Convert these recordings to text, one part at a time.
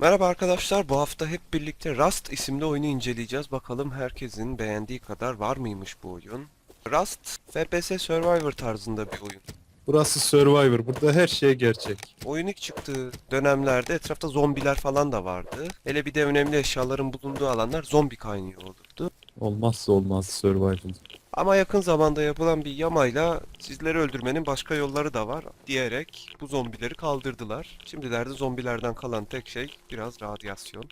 Merhaba arkadaşlar, bu hafta hep birlikte Rust isimli oyunu inceleyeceğiz. Bakalım herkesin beğendiği kadar var mıymış bu oyun? Rust, FPS Survivor tarzında bir oyun. Burası Survivor. Burada her şey gerçek. Oyun ilk çıktığı dönemlerde etrafta zombiler falan da vardı. Hele bir de önemli eşyaların bulunduğu alanlar zombi kaynıyor olurdu. Olmazsa olmaz Survivor. Ama yakın zamanda yapılan bir yamayla sizleri öldürmenin başka yolları da var diyerek bu zombileri kaldırdılar. Şimdilerde zombilerden kalan tek şey biraz radyasyon.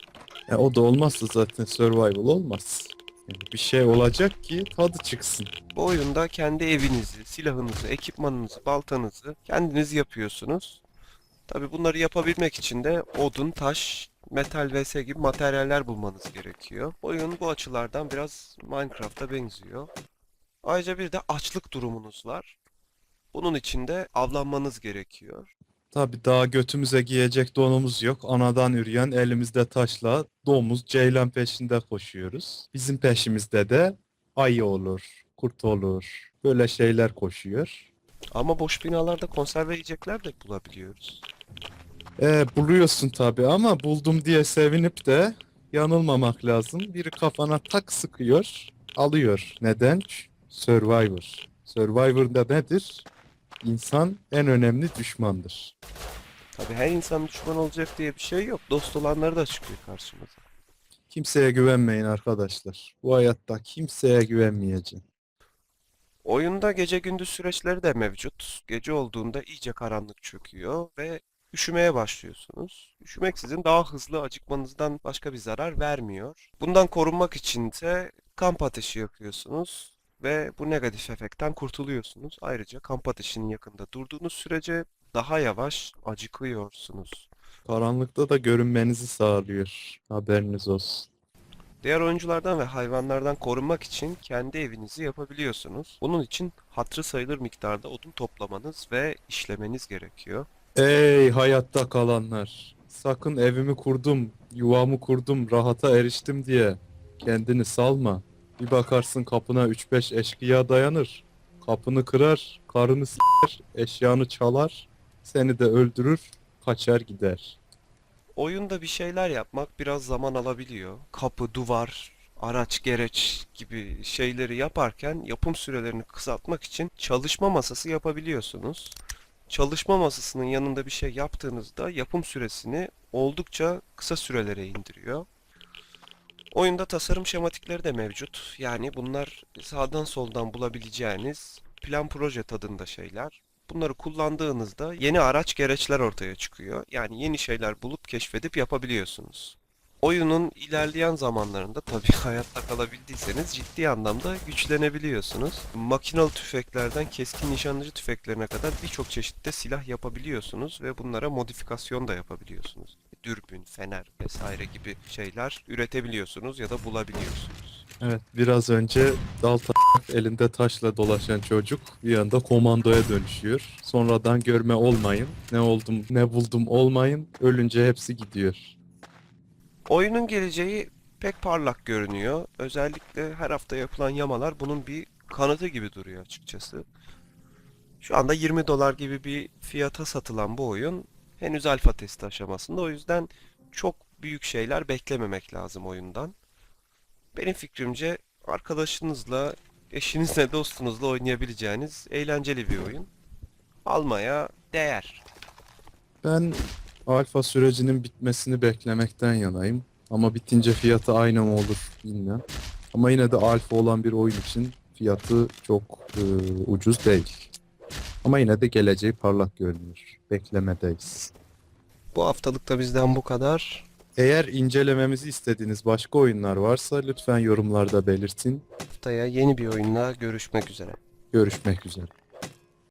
E, o da olmazsa zaten Survival olmaz. Yani bir şey olacak ki tadı çıksın. Bu oyunda kendi evinizi, silahınızı, ekipmanınızı, baltanızı kendiniz yapıyorsunuz. Tabi bunları yapabilmek için de odun, taş, metal vs gibi materyaller bulmanız gerekiyor. Oyun bu açılardan biraz Minecraft'a benziyor. Ayrıca bir de açlık durumunuz var. Bunun için de avlanmanız gerekiyor. Tabi daha götümüze giyecek donumuz yok. Anadan üreyen elimizde taşla domuz, ceylan peşinde koşuyoruz. Bizim peşimizde de ayı olur, kurt olur. Böyle şeyler koşuyor. Ama boş binalarda konserve yiyecekler de bulabiliyoruz. E, buluyorsun tabi ama buldum diye sevinip de yanılmamak lazım. Biri kafana tak sıkıyor, alıyor. Neden? Survivor. Survivor'da nedir? İnsan en önemli düşmandır. Tabi her insan düşman olacak diye bir şey yok. Dost olanları da çıkıyor karşımıza. Kimseye güvenmeyin arkadaşlar. Bu hayatta kimseye güvenmeyeceğim. Oyunda gece gündüz süreçleri de mevcut. Gece olduğunda iyice karanlık çöküyor ve üşümeye başlıyorsunuz. Üşümek sizin daha hızlı acıkmanızdan başka bir zarar vermiyor. Bundan korunmak için de kamp ateşi yakıyorsunuz ve bu negatif efektten kurtuluyorsunuz. Ayrıca kamp ateşinin yakında durduğunuz sürece daha yavaş acıkıyorsunuz. Karanlıkta da görünmenizi sağlıyor. Haberiniz olsun. Diğer oyunculardan ve hayvanlardan korunmak için kendi evinizi yapabiliyorsunuz. Bunun için hatırı sayılır miktarda odun toplamanız ve işlemeniz gerekiyor. Ey hayatta kalanlar. Sakın evimi kurdum, yuvamı kurdum, rahata eriştim diye kendini salma. Bir bakarsın kapına 3-5 eşkıya dayanır. Kapını kırar, karını s**er, eşyanı çalar, seni de öldürür, kaçar gider. Oyunda bir şeyler yapmak biraz zaman alabiliyor. Kapı, duvar, araç, gereç gibi şeyleri yaparken yapım sürelerini kısaltmak için çalışma masası yapabiliyorsunuz. Çalışma masasının yanında bir şey yaptığınızda yapım süresini oldukça kısa sürelere indiriyor. Oyunda tasarım şematikleri de mevcut. Yani bunlar sağdan soldan bulabileceğiniz plan proje tadında şeyler. Bunları kullandığınızda yeni araç gereçler ortaya çıkıyor. Yani yeni şeyler bulup keşfedip yapabiliyorsunuz. Oyunun ilerleyen zamanlarında tabii hayatta kalabildiyseniz ciddi anlamda güçlenebiliyorsunuz. Makinalı tüfeklerden keskin nişancı tüfeklerine kadar birçok çeşitte silah yapabiliyorsunuz ve bunlara modifikasyon da yapabiliyorsunuz. Dürbün, fener vesaire gibi şeyler üretebiliyorsunuz ya da bulabiliyorsunuz. Evet, biraz önce dal elinde taşla dolaşan çocuk bir anda komandoya dönüşüyor. Sonradan görme olmayın, ne oldum ne buldum olmayın, ölünce hepsi gidiyor. Oyunun geleceği pek parlak görünüyor. Özellikle her hafta yapılan yamalar bunun bir kanıtı gibi duruyor açıkçası. Şu anda 20 dolar gibi bir fiyata satılan bu oyun henüz alfa testi aşamasında. O yüzden çok büyük şeyler beklememek lazım oyundan. Benim fikrimce arkadaşınızla, eşinizle, dostunuzla oynayabileceğiniz eğlenceli bir oyun. Almaya değer. Ben alfa sürecinin bitmesini beklemekten yanayım. Ama bitince fiyatı aynı mı olur bilmem. Ama yine de alfa olan bir oyun için fiyatı çok e, ucuz değil. Ama yine de geleceği parlak görünüyor. Beklemedeyiz. Bu haftalıkta bizden bu kadar. Eğer incelememizi istediğiniz başka oyunlar varsa lütfen yorumlarda belirtin. Haftaya yeni bir oyunla görüşmek üzere. Görüşmek üzere.